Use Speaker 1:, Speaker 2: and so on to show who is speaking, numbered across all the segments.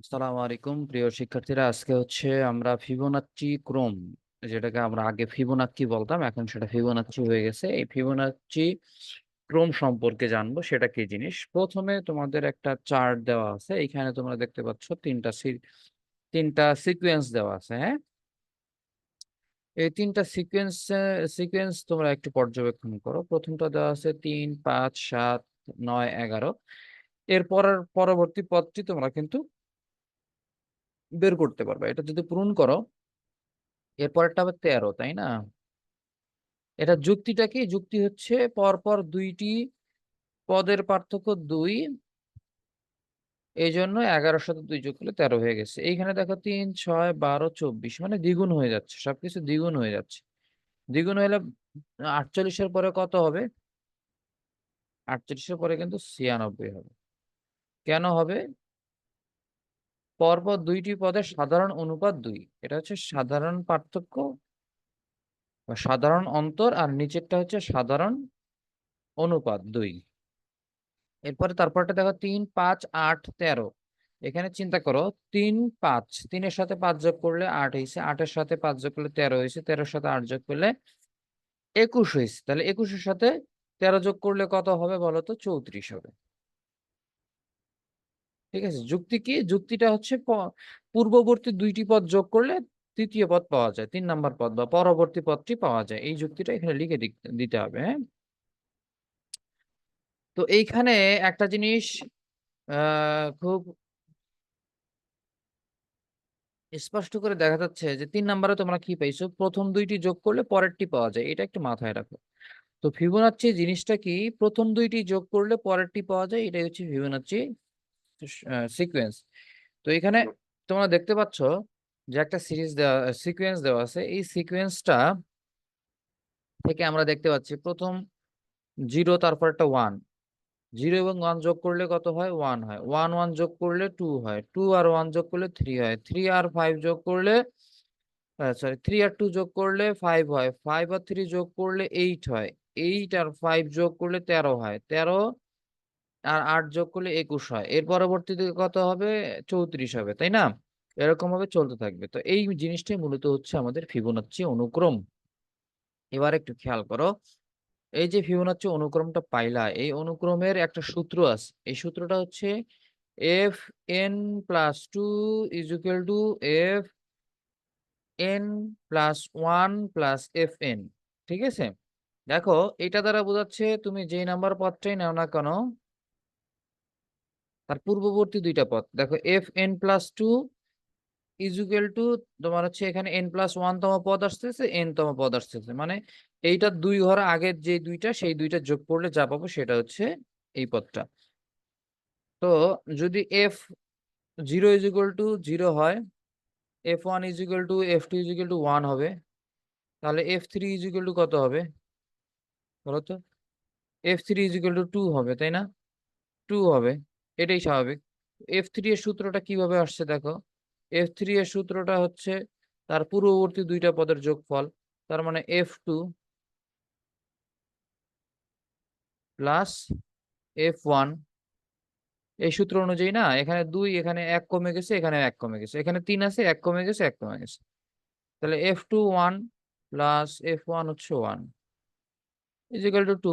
Speaker 1: আসসালামু আলাইকুম। প্রিয় শিক্ষার্থীরা, আজকে হচ্ছে আমরা ফিবোনাচ্চি ক্রম, যেটাকে আমরা আগে ফিবোনাচ্চি বলতাম, এখন সেটা ফিবোনাচ্চি হয়ে গেছে। এই ফিবোনাচ্চি ক্রম সম্পর্কে জানব, সেটা কি জিনিস? প্রথমে তোমাদের একটা চার্ট দেওয়া আছে, এখানে তোমরা দেখতে পাচ্ছ তিনটা তিনটা সিকোয়েন্স দেওয়া আছে হ্যাঁ? এই তিনটা সিকোয়েন্স সিকোয়েন্স তোমরা একটু পর্যবেক্ষণ করো। প্রথমটা দেওয়া আছে তিন, পাঁচ, সাত, নয়, এগারো। এর পরের, পরবর্তী পদটি তোমরা কিন্তু বের করতে পারবে। এটা যদি পূরণ করো এরপরটা হবে তেরো, তাই না? এটা যুক্তিটা কি? যুক্তি হচ্ছে পরপর দুইটি পদের পার্থক্য দুই এই জন্য এগারোর সাথে দুই যোগ করলে তেরো হয়ে গেছে। এইখানে দেখো তিন, ছয়, বারো, চব্বিশ মানে দ্বিগুণ হয়ে যাচ্ছে, সবকিছু দ্বিগুণ হয়ে যাচ্ছে। দ্বিগুণ হলে আটচল্লিশের পরে কত হবে? আটচল্লিশের পরে কিন্তু ছিয়ানব্বই হবে। কেন হবে? পরপর দুইটি পদের সাধারণ অনুপাত দুই। এটা হচ্ছে সাধারণ পার্থক্য বা সাধারণ অন্তর আর নিচেরটা হচ্ছে সাধারণ অনুপাত দুই। এরপরে তারপরটা দেখো তিন, পাঁচ, আট, তেরো। এখানে চিন্তা করো, তিন, পাঁচ। তিনের সাথে পাঁচ যোগ করলে আট হয়েছে। আটের সাথে পাঁচ যোগ করলে তেরো হয়েছে। তেরোর সাথে আট যোগ করলে একুশ হয়েছে। তাহলে একুশের সাথে তেরো যোগ করলে কত হবে বলতো চৌত্রিশ হবে। ঠিক আছে? যুক্তি কি? যুক্তিটা হচ্ছে পূর্ববর্তী দুইটি পদ যোগ করলে তৃতীয় পদ পাওয়া যায়, তিন নাম্বার পদ বা পরবর্তী পদটি পাওয়া যায়। এই যুক্তিটা এখানে লিখে দিতে হবে হ্যাঁ? তো এইখানে একটা জিনিস খুব স্পষ্ট করে দেখা যাচ্ছে যে তিন নাম্বারে তোমরা কি পাইছো? প্রথম দুইটি যোগ করলে পরেরটি পাওয়া যায়, এটা একটু মাথায় রাখো। তো ফিবোনাচ্চি জিনিসটা কি? প্রথম দুইটি যোগ করলে পরেরটি পাওয়া যায়, এটাই হচ্ছে ফিবোনাচ্চি সিকোয়েন্স তো এখানে তোমরা দেখতে পাচ্ছ যে একটা সিরিজ দেওয়া সিকোয়েন্স দেওয়া আছে। এই সিকোয়েন্সটা থেকে আমরা দেখতে পাচ্ছি প্রথম জিরো তারপর একটা ওয়ান জিরো এবং ওয়ান যোগ করলে কত হয়? ওয়ান হয়। ওয়ান ওয়ান যোগ করলে টু হয়। টু আর ওয়ান যোগ করলে থ্রি হয়। থ্রি আর ফাইভ যোগ করলে সরি থ্রি আর টু যোগ করলে ফাইভ হয়। ফাইভ আর থ্রি যোগ করলে এইট হয়। এইট আর ফাইভ যোগ করলে তেরো হয়। তেরো আর আট যোগ করলে একুশ হয়। এর পরবর্তীতে কত হবে? চৌত্রিশ হবে, তাই না? এরকম ভাবে চলতে থাকবে। তো এই জিনিসটাই মূলত হচ্ছে আমাদের ফিবোনাচ্চি অনুক্রম। এবার একটু খেয়াল করো। এই যে ফিবোনাচ্চি অনুক্রমটা পাইলা, এই অনুক্রমের একটা সূত্র আছে। এই সূত্রটা হচ্ছে F N plus two is equal to F N plus one plus F N ঠিক আছে? দেখো, এটা দ্বারা বোঝাচ্ছে তুমি যে নাম্বার পদটাই নাও না কেন তার পূর্ববর্তী দুইটা পদ। দেখো F N plus two is equal to তোমার হচ্ছে এখানে এন প্লাস ওয়ান তম পদ আসতেছে এন তম পদ আসতেছে। মানে এইটা দুই ঘর আগের যে দুইটা, সেই দুইটা যোগ করলে যা পাবো সেটা হচ্ছে এই পদটা। তো যদি F zero is equal to zero হয় F one is equal to F two is equal to one হবে, তাহলে F three is equal to কত হবে? বলো তো। F three is equal to two হবে, তাই না? টু হবে। এটাই স্বাভাবিক। এফ থ্রি এর সূত্রটা কীভাবে আসছে দেখো? এফ থ্রি এর সূত্রটা হচ্ছে তার পূর্ববর্তী দুইটা পদের যোগফল, তার মানে F two plus F one এই সূত্র অনুযায়ী না, এখানে দুই, এখানে এক কমে গেছে, এখানে এক কমে গেছে, এখানে তিন আছে, এক কমে গেছে, এক কমে গেছে। তাহলে F two one plus F one হচ্ছে one is equal to two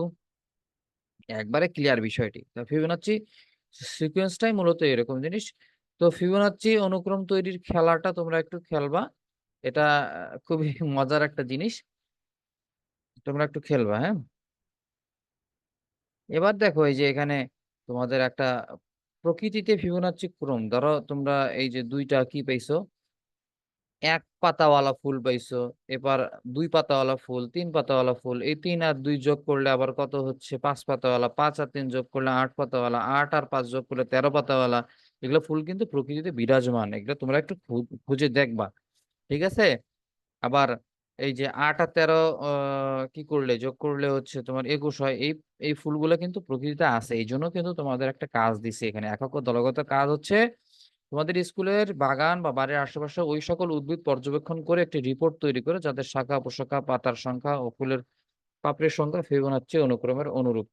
Speaker 1: একবারে ক্লিয়ার বিষয়টি। তা ফিবোনাচ্চি সিকোয়েন্সটাই মূলত এরকম জিনিস। তো ফিবোনাচ্চি অনুক্রম তৈরির খেলাটা তোমরা একটু খেলবা। এটা খুবই মজার একটা জিনিস। তোমরা একটু খেলবা হ্যাঁ? এবার দেখো এই যে এখানে তোমাদের একটা প্রকৃতিতে ফিবোনাচ্চি ক্রম। ধরো তোমরা এই যে দুইটা কি পাইছো? এক পাতাওয়ালা ফুল পাইছো, এবার দুই পাতাওয়ালা ফুল, তিন পাতাওয়ালা ফুল, এই তিন আর দুই যোগ করলে আবার কত হচ্ছে? পাঁচ পাতাওয়ালা, পাঁচ আর তিন যোগ করলে আট পাতাওয়ালা, আট আর পাঁচ যোগ করলে তেরো পাতাওয়ালা। এগুলো ফুল কিন্তু প্রকৃতিতে বিরাজমান, এগুলো তোমরা একটু খুঁজে দেখবা, ঠিক আছে? আবার এই যে আট আর তেরো কি করলে? যোগ করলে হচ্ছে তোমার একুশ হয়, এই এই ফুলগুলো কিন্তু প্রকৃতিতে আছে এই জন্য কিন্তু তোমাদের একটা কাজ দিছে এখানে একক দলগত কাজ হচ্ছে তোমাদের স্কুলের বাগান বা বাড়ির আশেপাশে ওই সকল উদ্ভিদ পর্যবেক্ষণ করে একটি রিপোর্ট তৈরি করে যাদের শাখা পোশাখা পাতার সংখ্যা ও ফুলের পাপড়ির সংখ্যা ফিবোনাচ্চি অনুক্রমের অনুরূপ।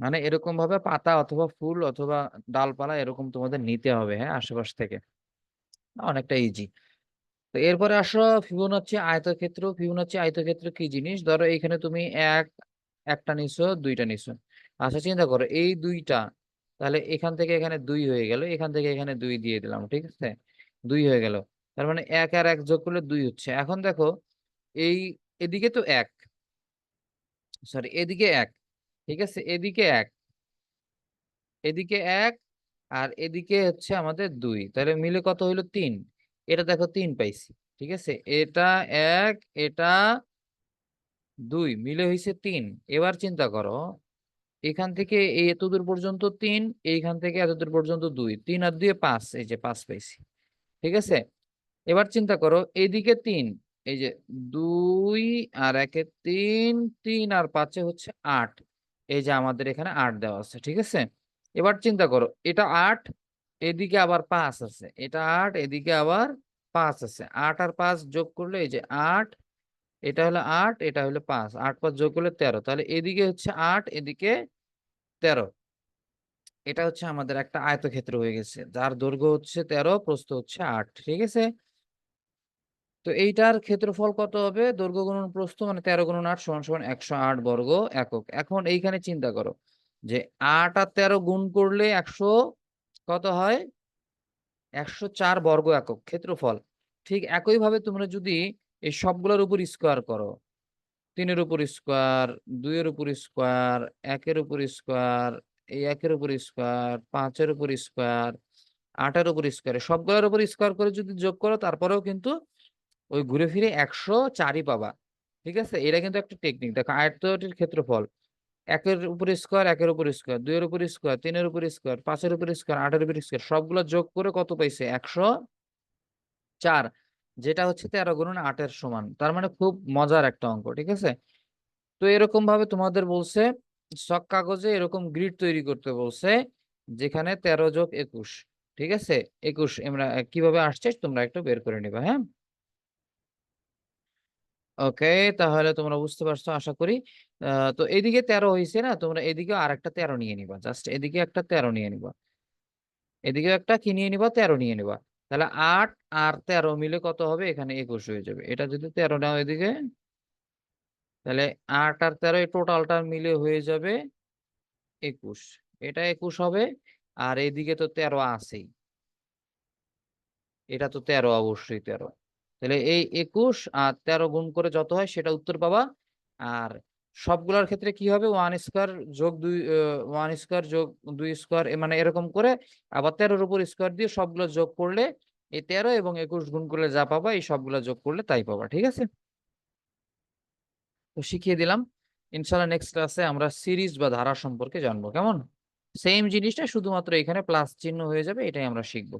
Speaker 1: মানে এরকম ভাবে পাতা অথবা ফুল অথবা ডালপালা এরকম তোমাদের নিতে হবে হ্যাঁ আশেপাশ থেকে। অনেকটা ইজি তো এরপরে আসো, ফিবোনাচ্চি আয়তক্ষেত্র। ফিবোনাচ্চি আয়তক্ষেত্র কি জিনিস? ধরো এখানে তুমি এক, একটা নিছো, দুইটা নিছো। আচ্ছা চিন্তা করো, এই দুইটা তাহলে এখান থেকে এখানে দুই হয়ে গেল, এখান থেকে এখানে দুই দিয়ে দিলাম, ঠিক আছে? দুই হয়ে গেল। তার মানে এক আর এক যোগ করলে দুই হচ্ছে। এখন দেখো, এই এদিকে তো এক সরি এদিকে এক, ঠিক আছে? এদিকে এক এদিকে এক আর এদিকে হচ্ছে আমাদের দুই। তাহলে মিলে কত হইল? তিন। এটা দেখো তিন পাইছি, ঠিক আছে? এটা এক, এটা দুই, মিলে হয়েছে তিন। এবার চিন্তা করো এখান থেকে এই এতদূর পর্যন্ত তিন, এইখান থেকে এতদূর পর্যন্ত দুই। তিন আর দুই পাঁচ, এই যে পাঁচ পাইছি ঠিক আছে? এবার চিন্তা করো, এইদিকে তিন, এই যে দুই আর একে তিন তিন আর পাঁচে হচ্ছে আট। এই যে আমাদের এখানে আট দেওয়া আছে, ঠিক আছে? এবার চিন্তা করো, এটা আট, এদিকে আবার পাঁচ আছে। এটা আট, এদিকে আবার পাঁচ আছে। আট আর পাঁচ যোগ করলে এই যে আট, এটা হলো আট, এটা হলো পাঁচ। আট পাঁচ যোগ করলে তেরো। তাহলে এদিকে হচ্ছে আট, এদিকে তেরো। এটা হচ্ছে আমাদের একটা আয়তক্ষেত্র হয়ে গেছে। যার দৈর্ঘ্য হচ্ছে তেরো, প্রস্থ হচ্ছে আট, ঠিক আছে? তো এইটার ক্ষেত্রফল কত হবে? দৈর্ঘ্য গুণন প্রস্থ মানে তেরো গুণন আট সমান সমান একশো আট বর্গ একক। এখন এইখানে চিন্তা করো যে আট আর তেরো গুণ করলে একশো কত হয়? একশো চার বর্গ একক ক্ষেত্রফল। ঠিক একইভাবে তোমরা যদি এই সবগুলোর উপর স্কোয়ার করো তিনের উপর স্কোয়ার দুইয়ের উপর স্কোয়ার একের উপর স্কোয়ার এই একের উপর স্কোয়ার পাঁচের উপর স্কোয়ার আটের উপর স্কোয়ার সবগুলোর উপর স্কোয়ার করে যদি যোগ করো তারপরেও কিন্তু ওই ঘুরে ফিরে একশো চারই পাবা ঠিক আছে এটা কিন্তু একটা টেকনিক দেখো আয়তটির ক্ষেত্রফল একের উপর স্কোয়ার একের উপর স্কোয়ার দুইয়ের উপর স্কোয়ার তিনের উপর স্কোয়ার পাঁচের উপর স্কোয়ার আটের উপর স্কোয়ার সবগুলো যোগ করে কত পাইছে একশো চার যেটা হচ্ছে তেরো গুণন আটের সমান। তার মানে খুব মজার একটা অঙ্ক, ঠিক আছে? তো এরকম ভাবে তোমাদের বলছে শখ কাগজে এরকম গ্রিড তৈরি করতে বলছে, যেখানে তেরো যোগ একুশ, ঠিক আছে? একুশ, আমরা কীভাবে আসছে তোমরা একটু বের করে নিবা হ্যাঁ? ওকে, তাহলে তোমরা বুঝতে পারছ, আশা করি। তো এদিকে তেরো হয়েছে না, তোমরা এদিকে আর একটা তেরো নিয়ে নিবা। জাস্ট এদিকে একটা তেরো নিয়ে নিবা। এদিকে একটা কি নিয়ে নিবা? তেরো নিয়ে নিবা। তাহলে আট আর তেরো মিলে কত হবে? এখানে একুশ হয়ে যাবে। এটা যদি তেরো নাও এদিকে, তাহলে আট আর তেরো এই টোটালটা মিলে হয়ে যাবে একুশ। এটা একুশ হবে, আর এদিকে তো তেরো আছেই। এটা তো তেরো, অবশ্যই তেরো। তাহলে এই একুশ আর তেরো গুণ করে যত হয় সেটা উত্তর পাবা। আর সবগুলোর ক্ষেত্রে কি হবে? ওয়ান স্কোয়ার যোগ দুই ওয়ান স্কোয়ার যোগ দুই স্কোয়ার মানে এরকম করে আবার তেরোর উপর স্কোয়ার দিয়ে সবগুলো যোগ করলে এই তেরো এবং একুশ গুণ করলে যা পাবা, এই সবগুলো যোগ করলে তাই পাবা, ঠিক আছে? তো শিখিয়ে দিলাম। ইনশাল্লাহ নেক্সট ক্লাসে আমরা সিরিজ বা ধারা সম্পর্কে জানব, কেমন? সেম জিনিসটা শুধুমাত্র এখানে প্লাস চিহ্ন হয়ে যাবে, এটাই আমরা শিখব।